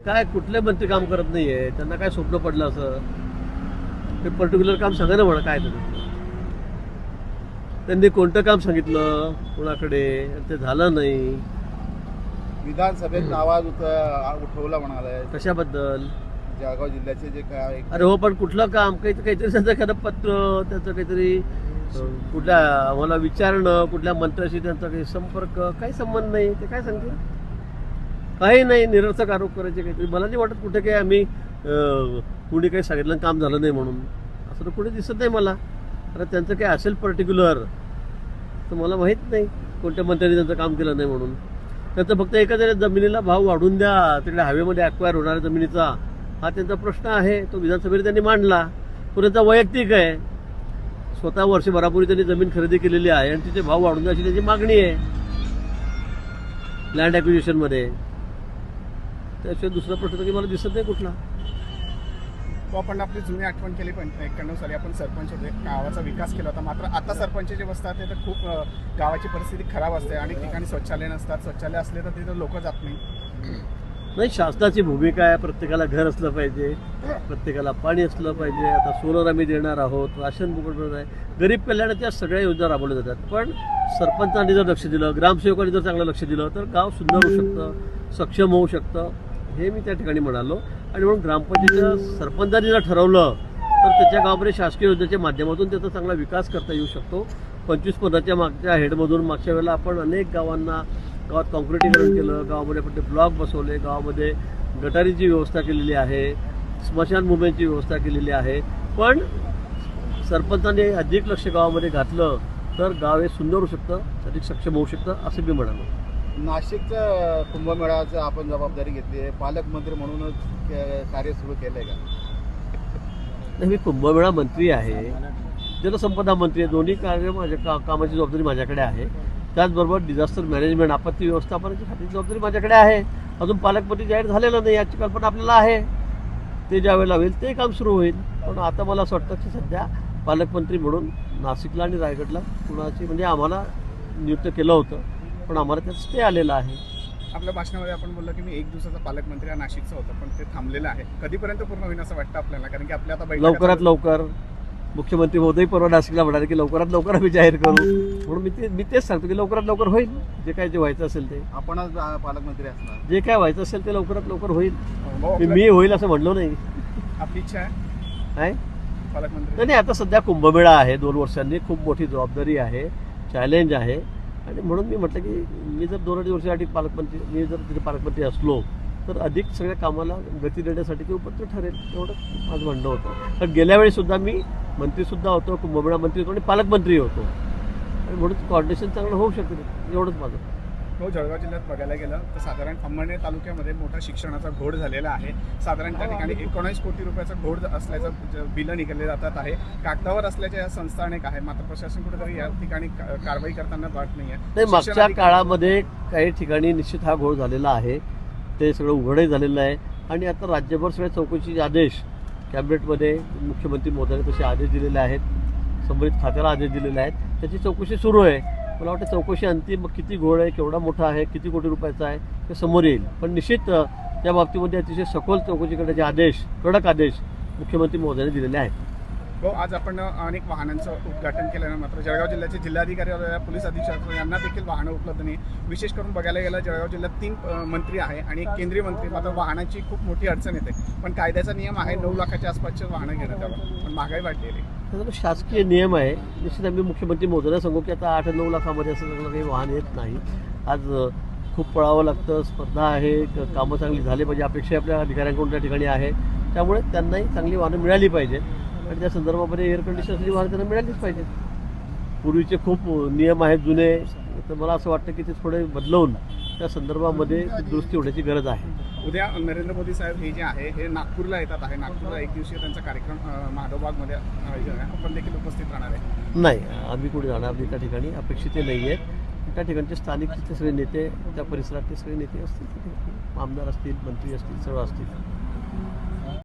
काय कुठले मंत्री काम करत नाहीये? त्यांना काय स्वप्न पडलं असं? ते पर्टिक्युलर काम सांगा ना म्हणा काय तरी त्यांनी कोणतं काम सांगितलं कोणाकडे? ते झालं नाही. विधानसभेत आवाज उत- उठवला म्हणालाय. कशाबद्दल? जळगाव जिल्ह्याचे जे काय अरे हो पण कुठलं काम? काही काहीतरी त्यांचं एखादं पत्र त्याचं काहीतरी अं, कुठल्या आम्हाला विचारणं कुठल्या मंत्र्याशी त्यांचा काही संपर्क काही संबंध नाही. ते काय सांगतील? काही नाही निरर्थक आरोप करायचे काहीतरी. मला नाही वाटत कुठे काही आम्ही कुणी काही सांगितलं आणि काम झालं नाही म्हणून. असं तर कुठे दिसत नाही मला. अरे त्यांचं काही असेल पर्टिक्युलर तर मला माहीत नाही कोणत्या मंत्र्यांनी त्यांचं काम केलं नाही म्हणून. त्यांचं फक्त एखाद्या जमिनीला भाव वाढून द्या तिकडे हवेमध्ये अक्वायर होणाऱ्या जमिनीचा. हा त्यांचा प्रश्न आहे तो विधानसभेने त्यांनी मांडला. तो त्यांचा वैयक्तिक आहे. स्वतः वर्षभरापूर्वी त्यांनी जमीन खरेदी केलेली आहे आणि तिचे भाव वाढून द्या अशी त्याची मागणी आहे. लँड ॲक्विजिशनमध्ये त्याशिवाय दुसरा प्रश्न तर काही मला दिसत नाही कुठला. आपण आपली जुनी आठवण केली पण एक्क्याण्णव साली आपण सरपंच होते. गावाचा विकास केला होता. मात्र आता सरपंच जे बसतात ते तर खूप गावाची परिस्थिती खराब असते अनेक ठिकाणी शौचालय नसतात. शौचालय असले तर तिथं लोक जात नाही. नाही शासनाची भूमिका आहे. प्रत्येकाला घर असलं पाहिजे. प्रत्येकाला पाणी असलं पाहिजे. आता सोलर आम्ही देणार आहोत. राशन फुकट आहे. गरीब कल्याणाच्या सगळ्या योजना राबवल्या जातात. पण सरपंचांनी जर लक्ष दिलं ग्रामसेवकांनी जर चांगलं लक्ष दिलं तर गाव सुंदर होऊ शकतं सक्षम होऊ शकतं. हे मी त्या ठिकाणी म्हणालो. आणि म्हणून ग्रामपंचायतीच्या सरपंचांनी जर ठरवलं तर त्याच्या गावामध्ये शासकीय योजनेच्या माध्यमातून त्याचा चांगला विकास करता येऊ शकतो. पंचवीस पदाच्या मागच्या हेडमधून मागच्या वेळेला आपण अनेक गावांना गावात कॉन्क्रिटीकरण केलं गावामध्ये आपण ते ब्लॉक बसवले गावामध्ये गटारीची व्यवस्था केलेली आहे स्मशान स्मशानभूमीची व्यवस्था केलेली आहे. पण सरपंचाने अधिक लक्ष गावामध्ये घातलं तर गाव हे सुंदर होऊ शकतं अधिक सक्षम होऊ शकतं असं मी म्हणालो. नाशिकचं कुंभमेळ्याचं आपण जबाबदारी घेतली आहे. पालकमंत्री म्हणूनच कार्य सुरू केलंय का? नाही, मी कुंभमेळा मंत्री आहे. जलसंपदा मंत्री आहे. दोन्ही कार्य माझ्या का कामाची जबाबदारी माझ्याकडे आहे. त्याचबरोबर डिझास्टर मॅनेजमेंट आपत्ती व्यवस्थापनाची खाती जबाबदारी माझ्याकडे आहे. अजून पालकमंत्री जाहीर झालेलं नाही याची कल्पना आपल्याला आहे. ते ज्या वेळेला होईल ते काम सुरू होईल. पण आता मला असं वाटतं की सध्या पालकमंत्री म्हणून नाशिकला आणि रायगडला कुणाची म्हणजे आम्हाला नियुक्त केलं होतं. पण आम्हाला त्यात स्टे आलेला आहे. आपल्या भाषणामध्ये आपण बोललो की मी एक दिवसाचा पालकमंत्री हा नाशिकचा होता पण ते थांबलेलं आहे. कधीपर्यंत पूर्ण होईल असं वाटतं आपल्याला? कारण की आपल्या आता बैठका लवकरात लवकर. मुख्यमंत्री महोदय परवा नाशिकला म्हणाले की लवकरात लवकर आम्ही जाहीर करू. म्हणून मी ते मी तेच सांगतो की लवकरात लवकर होईल. जे काय जे व्हायचं असेल ते. आपणच पालकमंत्री असणार. जे काय व्हायचं असेल ते लवकरात लवकर होईल. भाऊ, मी- होईल असं म्हणलो नाही. आपली इच्छा आहे? काय? पालकमंत्री. नाही नाही, आता सध्या कुंभमेळा आहे दोन वर्षांनी. खूप मोठी जबाबदारी आहे. चॅलेंज आहे. आणि म्हणून मी म्हटलं की मी जर दोन अडीच वर्षासाठी पालकमंत्री मी जर तिथे पालकमंत्री असलो तर अधिक सगळ्या कामाला गती देण्यासाठी ते उपयुक्त ठरेल एवढं माझं म्हणणं होतं. कारण गेल्या वेळीसुद्धा मी मंत्रीसुद्धा होतो कुंभमेळा मंत्री होतो आणि पालकमंत्री होतो. आणि म्हणून कॉर्डिनेशन चांगलं होऊ शकेल एवढंच माझं. हो जळगाव जिल्ह्यात बघायला गेलं तर साधारण अंमळनेर तालुक्यामध्ये मोठा शिक्षणाचा घोड झालेला आहे. साधारण त्या ठिकाणी एकोणीस कोटी रुपयाचा घोड असल्याचं बिलं निघाले जातात आहे. कागदावर असल्याच्या या संस्था अनेक आहे. मात्र प्रशासन कुठेतरी या ठिकाणी कारवाई करताना वाट नाही आहे मागच्या काळामध्ये काही ठिकाणी निश्चित हा घोळ झालेला आहे. ते सगळं उघडही झालेलं आहे. आणि आता राज्यभर सगळ्या चौकशीचे आदेश कॅबिनेटमध्ये मुख्यमंत्री महोदयाने तसे आदेश दिलेले आहेत. संबंधित खात्याला आदेश दिलेले आहेत. त्याची चौकशी सुरू आहे. मला वाटतं चौकशी अंतिम किती घोळ आहे केवढा मोठा आहे किती कोटी रुपयाचा आहे ते समोर येईल. पण निश्चित त्या बाबतीमध्ये अतिशय सखोल चौकशी करण्याचे आदेश कडक आदेश मुख्यमंत्री महोदयाने दिलेले आहेत. हो आज आपण अनेक वाहनांचं उद्घाटन केलं मात्र जळगाव जिल्ह्याचे जिल्हाधिकारी पोलीस अधीक्षक यांना देखील वाहनं उपलब्ध नाही. विशेष करून बघायला गेलं जळगाव जिल्ह्यात तीन मंत्री आहे आणि एक केंद्रीय मंत्री मात्र वाहनाची खूप मोठी अडचण येते. पण कायद्याचा नियम आहे नऊ लाखाच्या आसपासचे वाहनं घेण्यात यावं पण महागाई वाढलेली शासकीय नियम आहे. निश्चित आम्ही मुख्यमंत्री मोदीला सांगू की आता आठ नऊ लाखामध्ये असं सगळं काही वाहन येत नाही. आज खूप पळावं लागतं स्पर्धा आहे कामं चांगली झाली पाहिजे अपेक्षा आपल्या अधिकाऱ्यांकडून त्या ठिकाणी आहे. त्यामुळे त्यांनाही चांगली वाहनं मिळाली पाहिजेत. आणि त्या संदर्भामध्ये एअर कंडिशन असलेली वाहनं त्यांना मिळालीच पाहिजेत पूर्वीचे खूप नियम आहेत जुने. तर मला असं वाटतं की ते थोडे बदलवून त्या संदर्भामध्ये दुरुस्ती होण्याची गरज आहे. उद्या नरेंद्र मोदी साहेब हे जे आहे हे नागपूरला येतात आहे. नागपूरला एक दिवसीय त्यांचा कार्यक्रम माधवबागमध्ये आपण देखील उपस्थित राहणार आहे. नाही आम्ही कुठे जाणार नाही त्या ठिकाणी. अपेक्षित नाही आहेत. त्या ठिकाणचे स्थानिक सगळे नेते त्या परिसरातले सगळे नेते असतील आमदार असतील मंत्री असतील सर्व असतील.